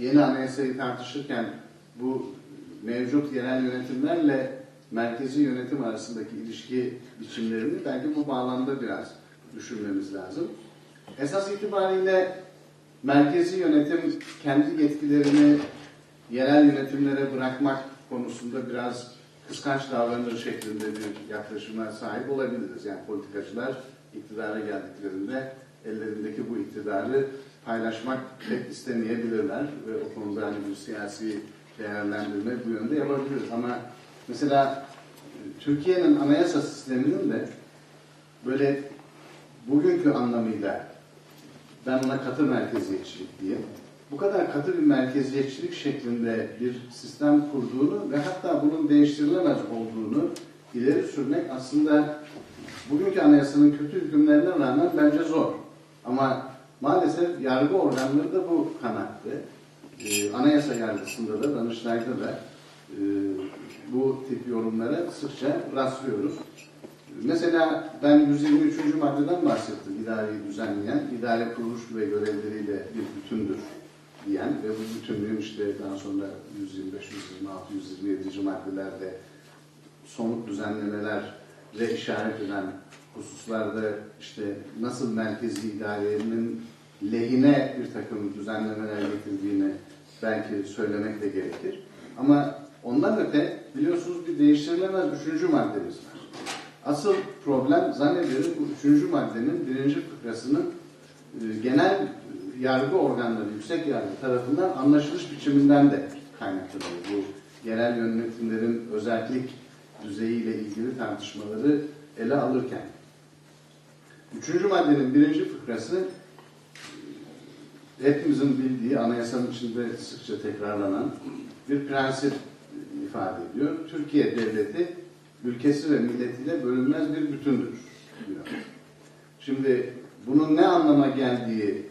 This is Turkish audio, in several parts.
yeni anayasayı tartışırken bu mevcut yerel yönetimlerle merkezi yönetim arasındaki ilişki biçimlerini belki bu bağlamda biraz düşünmemiz lazım. Esas itibariyle merkezi yönetim kendi yetkilerini yerel yönetimlere bırakmak konusunda biraz kıskanç davranır şeklinde bir yaklaşıma sahip olabiliriz. Yani politikacılar iktidara geldiklerinde ellerindeki bu iktidarı paylaşmak pek istemeyebilirler ve o konuda hani bir siyasi değerlendirme bu yönde yapabiliriz. Ama mesela e, Türkiye'nin anayasa sisteminin de böyle bugünkü anlamıyla ben ona katı merkeziyetçilik diye bu kadar katı bir merkeziyetçilik şeklinde bir sistem kurduğunu ve hatta bunun değiştirilemez olduğunu ileri sürmek aslında bugünkü anayasanın kötü hükümlerine rağmen bence zor. Ama maalesef yargı organları da bu kanatte. Ee, anayasa yargısında da, Danıştay'da da e, bu tip yorumlara sıkça rastlıyoruz. Mesela ben 123. maddeden bahsettim idareyi düzenleyen, idare kuruluş ve görevleriyle bir bütündür diyen ve bu bütünlüğün işte daha sonra 125, 126, 127. maddelerde somut düzenlemelerle işaret eden hususlarda işte nasıl merkezi idarenin lehine bir takım düzenlemeler getirdiğini belki söylemek de gerekir. Ama ondan öte biliyorsunuz bir değiştirilemez üçüncü maddemiz var. Asıl problem zannediyorum bu üçüncü maddenin birinci fıkrasının e, genel yargı organları, yüksek yargı tarafından anlaşılış biçiminden de kaynaklanıyor. Bu yerel yönetimlerin özellik düzeyiyle ilgili tartışmaları ele alırken. Üçüncü maddenin birinci fıkrası hepimizin bildiği anayasanın içinde sıkça tekrarlanan bir prensip ifade ediyor. Türkiye devleti ülkesi ve milletiyle bölünmez bir bütündür diyor. Şimdi bunun ne anlama geldiği,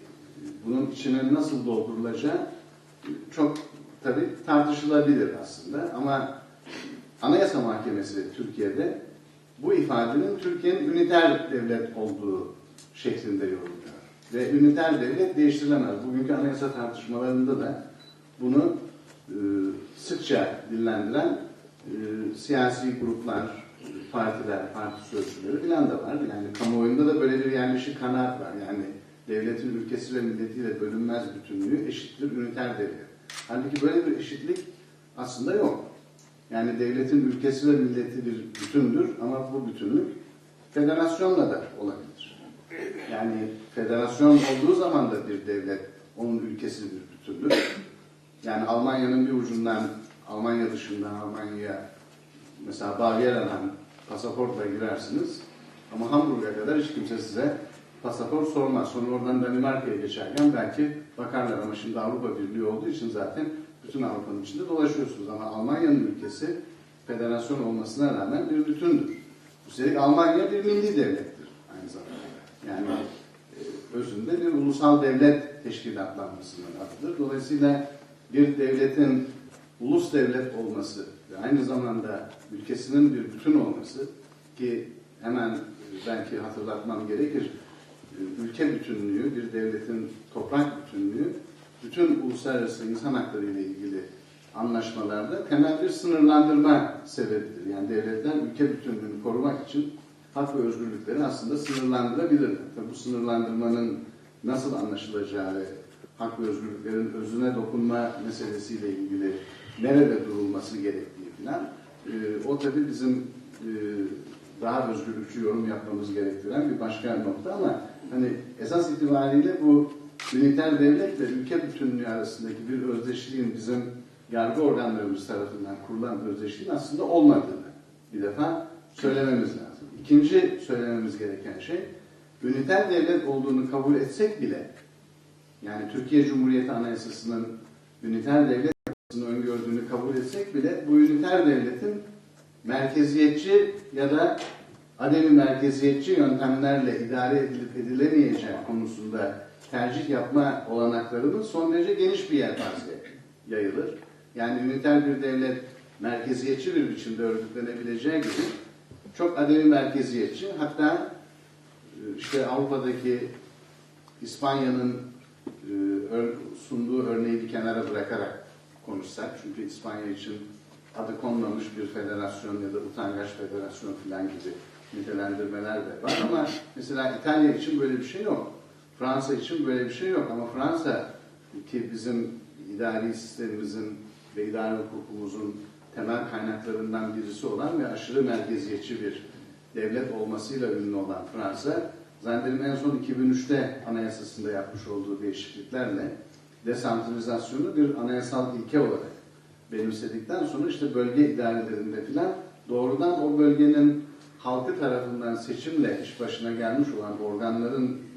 bunun içine nasıl doldurulacağı çok tabi tartışılabilir aslında ama Anayasa Mahkemesi Türkiye'de bu ifadenin Türkiye'nin üniter devlet olduğu şeklinde yorumluyor. Ve üniter devlet değiştirilemez. Bugünkü anayasa tartışmalarında da bunu e, sıkça dillendiren e, siyasi gruplar, partiler, parti sözcüleri filan da var. Yani kamuoyunda da böyle bir yerleşik kanaat var. Yani devletin ülkesi ve milletiyle bölünmez bütünlüğü eşittir üniter devlet. Halbuki böyle bir eşitlik aslında yok. Yani devletin ülkesi ve milleti bir bütündür ama bu bütünlük federasyonla da olabilir. Yani federasyon olduğu zaman da bir devlet onun ülkesi bir bütündür. Yani Almanya'nın bir ucundan Almanya dışından Almanya'ya mesela Bavyera'dan pasaportla girersiniz ama Hamburg'a kadar hiç kimse size pasaport sormaz. Sonra oradan Danimarka'ya geçerken belki bakarlar ama şimdi Avrupa Birliği olduğu için zaten bütün Avrupa'nın içinde dolaşıyorsunuz. Ama Almanya'nın ülkesi federasyon olmasına rağmen bir bütündür. Üstelik Almanya bir milli devlettir aynı zamanda. Yani e, özünde bir ulusal devlet teşkilatlanmasının adıdır. Dolayısıyla bir devletin ulus devlet olması ve aynı zamanda ülkesinin bir bütün olması ki hemen e, belki hatırlatmam gerekir e, ülke bütünlüğü, bir devletin toprak bütünlüğü bütün uluslararası insan hakları ile ilgili anlaşmalarda temel bir sınırlandırma sebebidir. Yani devletler ülke bütünlüğünü korumak için hak ve özgürlükleri aslında sınırlandırabilir. Tabi bu sınırlandırmanın nasıl anlaşılacağı ve hak ve özgürlüklerin özüne dokunma meselesiyle ilgili nerede durulması gerektiği filan e, o tabi bizim e, daha özgürlükçü yorum yapmamız gerektiren bir başka nokta ama hani esas itibariyle bu üniter devlet ve ülke bütünlüğü arasındaki bir özdeşliğin bizim yargı organlarımız tarafından kurulan özdeşliğin aslında olmadığını bir defa söylememiz lazım. İkinci söylememiz gereken şey üniter devlet olduğunu kabul etsek bile yani Türkiye Cumhuriyeti Anayasası'nın üniter devlet yapısını öngördüğünü kabul etsek bile bu üniter devletin merkeziyetçi ya da ademi merkeziyetçi yöntemlerle idare edilip edilemeyeceği konusunda tercih yapma olanaklarının son derece geniş bir yelpaze yayılır. Yani üniter bir devlet merkeziyetçi bir biçimde örgütlenebileceği gibi çok ademi merkeziyetçi hatta işte Avrupa'daki İspanya'nın e, sunduğu örneği bir kenara bırakarak konuşsak. Çünkü İspanya için adı konmamış bir federasyon ya da utangaç federasyon falan gibi nitelendirmeler de var. Ama mesela İtalya için böyle bir şey yok. Fransa için böyle bir şey yok. Ama Fransa ki bizim idari sistemimizin ve idari hukukumuzun temel kaynaklarından birisi olan ve aşırı merkeziyetçi bir devlet olmasıyla ünlü olan Fransa, zannederim en son 2003'te anayasasında yapmış olduğu değişikliklerle desantralizasyonu bir anayasal ilke olarak benimsedikten sonra işte bölge idarelerinde filan doğrudan o bölgenin halkı tarafından seçimle iş başına gelmiş olan organların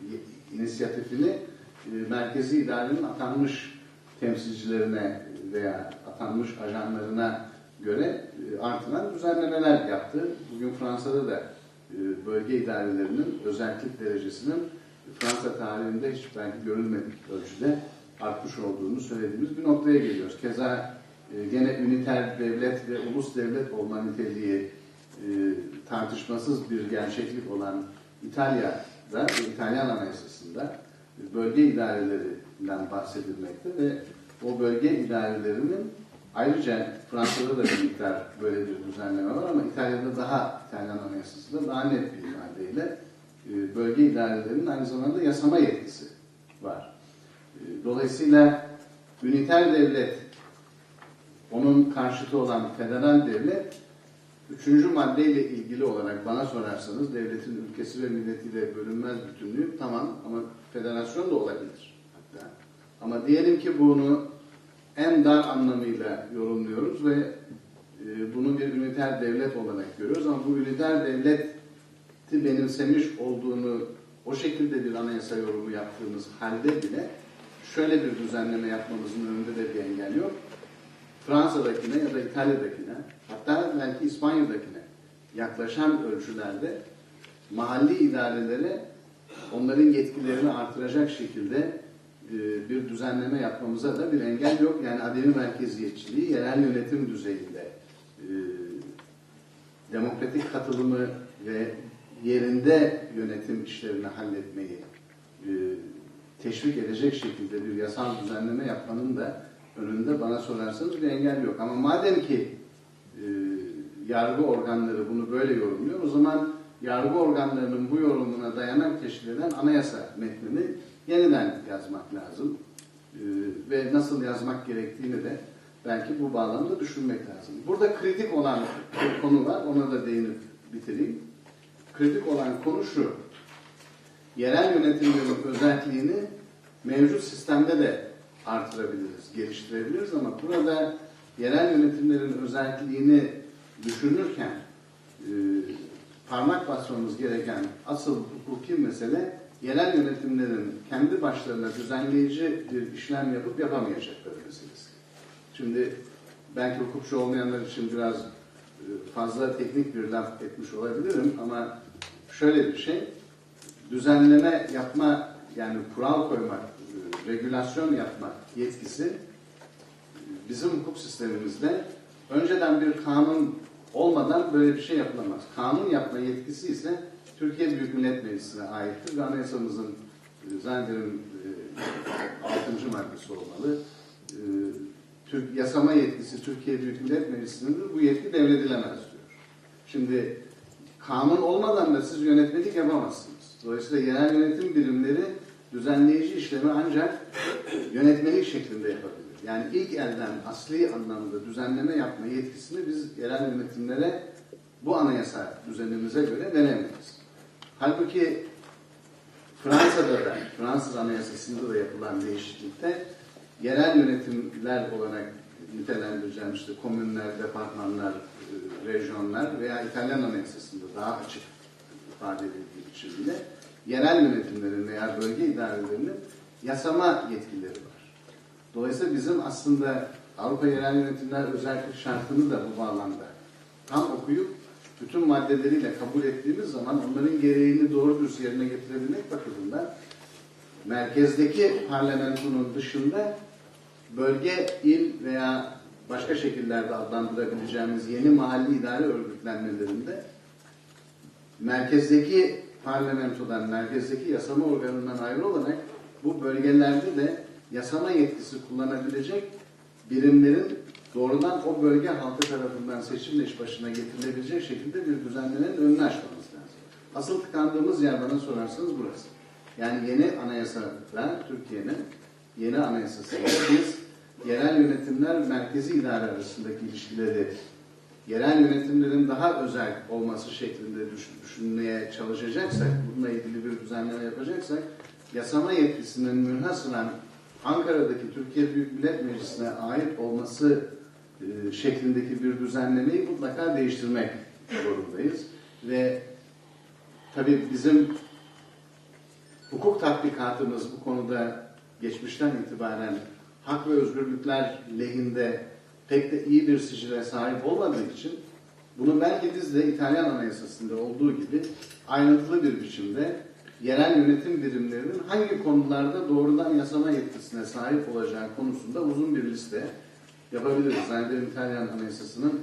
inisiyatifini e, merkezi idarenin atanmış temsilcilerine veya atanmış ajanlarına göre e, artılan düzenlemeler yaptı. Bugün Fransa'da da e, bölge idarelerinin özellik derecesinin Fransa tarihinde hiç belki görülmedik ölçüde artmış olduğunu söylediğimiz bir noktaya geliyoruz. Keza gene üniter devlet ve ulus devlet olma niteliği tartışmasız bir gerçeklik olan İtalya'da ve İtalyan Anayasası'nda bölge idarelerinden bahsedilmekte ve o bölge idarelerinin ayrıca Fransa'da da bir miktar böyle bir düzenleme var ama İtalya'da daha İtalyan Anayasası'nda daha net bir ifadeyle e, bölge idarelerinin aynı zamanda yasama yetkisi var. E, Dolayısıyla üniter devlet onun karşıtı olan federal devlet üçüncü maddeyle ilgili olarak bana sorarsanız devletin ülkesi ve milletiyle bölünmez bütünlüğü tamam ama federasyon da olabilir hatta. Ama diyelim ki bunu en dar anlamıyla yorumluyoruz ve e, bunu bir üniter devlet olarak görüyoruz ama bu üniter devleti benimsemiş olduğunu o şekilde bir anayasa yorumu yaptığımız halde bile şöyle bir düzenleme yapmamızın önünde de bir engel yok. Fransa'dakine ya da İtalya'dakine hatta belki İspanya'dakine yaklaşan ölçülerde mahalli idarelere onların yetkilerini artıracak şekilde e, bir düzenleme yapmamıza da bir engel yok. Yani ademi merkeziyetçiliği yerel yönetim düzeyinde e, demokratik katılımı ve yerinde yönetim işlerini halletmeyi e, teşvik edecek şekilde bir yasal düzenleme yapmanın da önünde bana sorarsanız bir engel yok. Ama madem ki e, yargı organları bunu böyle yorumluyor, o zaman yargı organlarının bu yorumuna dayanak teşkil eden anayasa metnini yeniden yazmak lazım. E, ve nasıl yazmak gerektiğini de belki bu bağlamda düşünmek lazım. Burada kritik olan bir konu var, ona da değinip bitireyim. Kritik olan konu şu, yerel yönetimlerin özelliğini mevcut sistemde de artırabiliriz, geliştirebiliriz ama burada yerel yönetimlerin özelliğini düşünürken e, parmak basmamız gereken asıl hukuki mesele yerel yönetimlerin kendi başlarına düzenleyici bir işlem yapıp yapamayacakları meselesi. Şimdi belki hukukçu olmayanlar için biraz e, fazla teknik bir laf etmiş olabilirim ama şöyle bir şey, düzenleme yapma yani kural koymak, regülasyon yapmak yetkisi e, bizim hukuk sistemimizde önceden bir kanun olmadan böyle bir şey yapılamaz. Kanun yapma yetkisi ise Türkiye Büyük Millet Meclisi'ne aittir ve anayasamızın e, zannederim e, 6. maddesi olmalı. E, Türk yasama yetkisi Türkiye Büyük Millet Meclisi'nin bu yetki devredilemez diyor. Şimdi kanun olmadan da siz yönetmelik yapamazsınız. Dolayısıyla yerel yönetim birimleri düzenleyici işlemi ancak yönetmelik şeklinde yapabilir. Yani ilk elden asli anlamda düzenleme yapma yetkisini biz yerel yönetimlere bu anayasa düzenimize göre veremeyiz. Halbuki Fransa'da da, Fransız anayasasında da yapılan değişiklikte yerel yönetimler olarak nitelendireceğim işte komünler, departmanlar, e, rejyonlar veya İtalyan anayasasında daha açık ifade edildiği bile yerel yönetimlerin veya bölge idarelerinin yasama yetkileri var. Dolayısıyla bizim aslında Avrupa Yerel Yönetimler Özellik Şartını da bu bağlamda tam okuyup bütün maddeleriyle kabul ettiğimiz zaman onların gereğini doğru düz yerine getirebilmek bakımından merkezdeki parlamentonun dışında bölge, il veya başka şekillerde adlandırabileceğimiz yeni mahalli idare örgütlenmelerinde merkezdeki parlamentodan, merkezdeki yasama organından ayrı olarak bu bölgelerde de yasama yetkisi kullanabilecek birimlerin doğrudan o bölge halkı tarafından seçimle iş başına getirilebilecek şekilde bir düzenlemenin önünü açmamız lazım. Asıl tıkandığımız yer bana sorarsanız burası. Yani yeni anayasada Türkiye'nin yeni anayasasında biz yerel yönetimler merkezi idare arasındaki ilişkileri yerel yönetimlerin daha özel olması şeklinde düşün- düşünmeye çalışacaksak, bununla ilgili bir düzenleme yapacaksak, yasama yetkisinin münhasıran Ankara'daki Türkiye Büyük Millet Meclisi'ne ait olması e, şeklindeki bir düzenlemeyi mutlaka değiştirmek zorundayız. Ve tabii bizim hukuk tatbikatımız bu konuda geçmişten itibaren hak ve özgürlükler lehinde pek de iyi bir sicile sahip olmadığı için bunu belki de İtalyan Anayasası'nda olduğu gibi ayrıntılı bir biçimde yerel yönetim birimlerinin hangi konularda doğrudan yasama yetkisine sahip olacağı konusunda uzun bir liste yapabiliriz. Zannederim İtalyan Anayasası'nın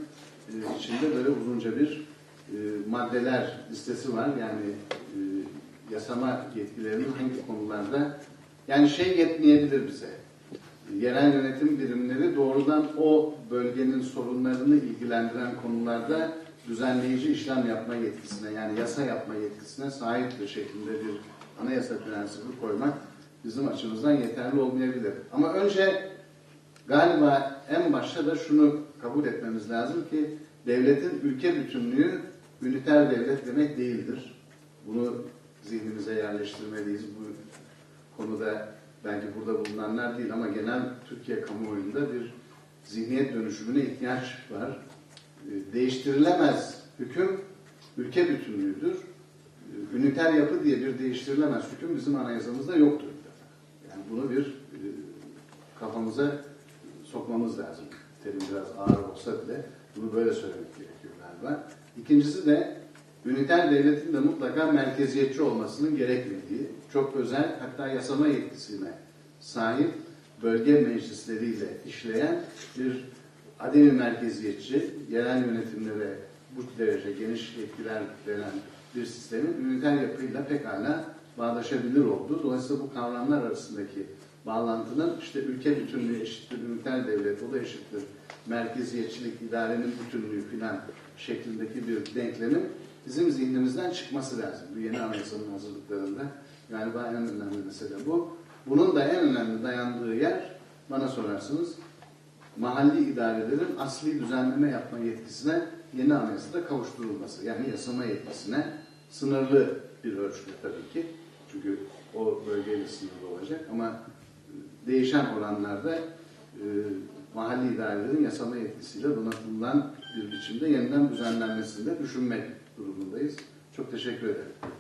e, içinde böyle uzunca bir e, maddeler listesi var. Yani e, yasama yetkilerinin hangi konularda yani şey yetmeyebilir bize. Yerel yönetim birimleri doğrudan o bölgenin sorunlarını ilgilendiren konularda düzenleyici işlem yapma yetkisine yani yasa yapma yetkisine sahiptir şeklinde bir anayasa prensibi koymak bizim açımızdan yeterli olmayabilir. Ama önce galiba en başta da şunu kabul etmemiz lazım ki devletin ülke bütünlüğü üniter devlet demek değildir. Bunu zihnimize yerleştirmeliyiz. Bu konuda belki burada bulunanlar değil ama genel Türkiye kamuoyunda bir zihniyet dönüşümüne ihtiyaç var. E, Değiştirilemez hüküm ülke bütünlüğüdür. E, Üniter yapı diye bir değiştirilemez hüküm bizim anayasamızda yoktur. Yani bunu bir e, kafamıza sokmamız lazım. Terim biraz ağır olsa bile bunu böyle söylemek gerekiyor galiba. İkincisi de üniter devletin de mutlaka merkeziyetçi olmasının gerekmediği, çok özel hatta yasama yetkisine sahip bölge meclisleriyle işleyen bir ademi merkeziyetçi, yerel yönetimlere bu derece geniş yetkiler veren bir sistemin üniter yapıyla pekala bağdaşabilir olduğu. Dolayısıyla bu kavramlar arasındaki bağlantının işte ülke bütünlüğü eşittir, üniter devlet, o da eşittir, merkeziyetçilik, idarenin bütünlüğü filan şeklindeki bir denklemin bizim zihnimizden çıkması lazım. Bu yeni anayasanın hazırlıklarında galiba en önemli mesele bu. Bunun da en önemli dayandığı yer bana sorarsınız mahalli idarelerin asli düzenleme yapma yetkisine yeni anayasada kavuşturulması. Yani yasama yetkisine sınırlı bir ölçüde tabii ki. Çünkü o bölgeyle sınırlı olacak ama değişen oranlarda e, mahalli idarelerin yasama yetkisiyle donatılan bir biçimde yeniden düzenlenmesini de düşünmek durumundayız. Çok teşekkür ederim.